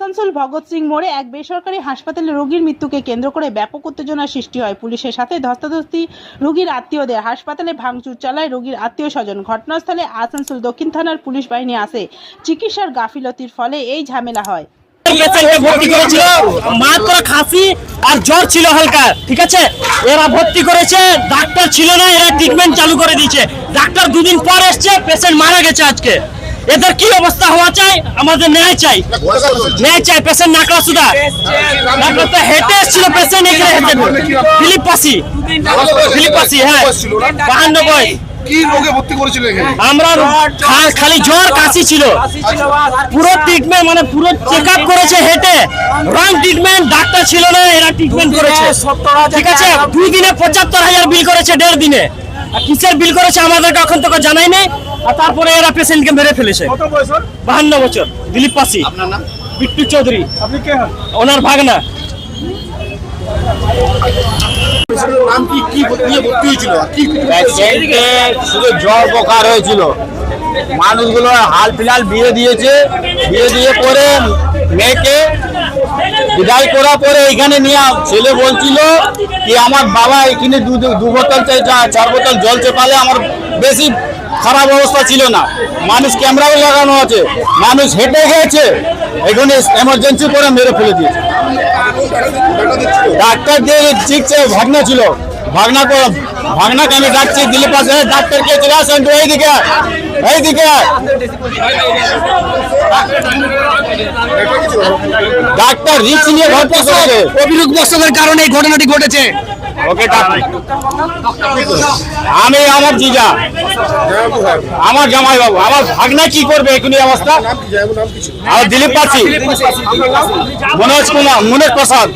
আসানসোল ভগৎ সিং মোড়ে এক বেসরকারি হাসপাতালে রোগীর মৃত্যুকে কেন্দ্র করে ব্যাপক উত্তেজনার সৃষ্টি হয়। পুলিশের সাথে ধস্তাধস্তি, রোগীর আত্মীয়দের হাসপাতালে ভাঙচুর চালায় রোগীর আত্মীয় স্বজন ঘটনাস্থলে আসানসোল দক্ষিণ থানার পুলিশ বাহিনী আসে। চিকিৎসার গাফিলতির ফলে এই ঝামেলা হয়। পেশেন্টকে ভর্তি করেছিল মাত্র খাসি আর জ্বর ছিল হালকা, ঠিক আছে? এরা ভর্তি করেছে, ডাক্তার ছিল না, এরা ট্রিটমেন্ট চালু করে দিয়েছে। ডাক্তার দুদিন পর এসছে পেশেন্ট মারা গেছে আজকে। এদের কি অবস্থা হওয়া চাই? আমাদের ন্যায় চাই। ন্যায় চাই পেশেন্ট নাকলা সুদা। ডাক্তার তো হেঁটে এসেছিল পেশেন্ট এখানে হেঁটে ফিলিপ পাসি। ফিলিপ পাসি হ্যাঁ। বাহান্ন বয়স আমরা খালি জ্বর কাশি ছিল। পুরো ট্রিটমেন্ট মানে পুরো চেক আপ করেছে হেঁটে। রং ট্রিটমেন্ট ডাক্তার ছিল না, এরা ট্রিটমেন্ট করেছে। ঠিক আছে? দুই দিনে পঁচাত্তর হাজার বিল করেছে, দেড় দিনে। কিসের বিল করেছে আমাদেরকে এখন তোকে জানাই নেই আর তারপরে এরা পেশেন্টকে মেরে ফেলেছে। কত বয়স ওর? বাহান্ন বছর। দিলীপ পাসি আপনার নাম? বিট্টু চৌধুরী। আপনি কে হন? ওনার ভাগনা। পেশেন্টের নাম কি কি নিয়ে ভর্তি হয়েছিল? কি প্যাসেন্টকে শুধু জ্বর বোকার হয়েছিল। মানুষগুলো হাল ফিলহাল বিয়ে দিয়েছে। বিয়ে দিয়ে পরে মেয়েকে বিদায় করার পরে এখানে নিয়ে ছেলে বলছিল কি আমার বাবা এখানে দু বোতল চার বোতল জল চেপালে আমার বেশি খারাপ অবস্থা ছিল না। মানুষ ক্যামেরাও লাগানো আছে। মানুষ হেঁটে গেছে এখানে এমার্জেন্সি করে মেরে ফেলে দিয়েছে। ডাক্তার দিয়ে চিকছে ভাগনা ছিল। ভাগনা ভাগনাকে আমি ডাকছি? দিলে পাশে ডাক্তার কে চলে আসেন তো এইদিকে ডাক্তার রিক্স নিয়ে ভর্তি করেছে অভিযোগ বস্তদের কারণে এই ঘটনাটি ঘটেছে। ওকে আমি আমার জিজা। আমার জামাই বাবু আমার ভাগনা কি করবে এখনই অবস্থা? আর দিলীপ পাচ্ছি মনোজ কুমার মনোজ প্রসাদ।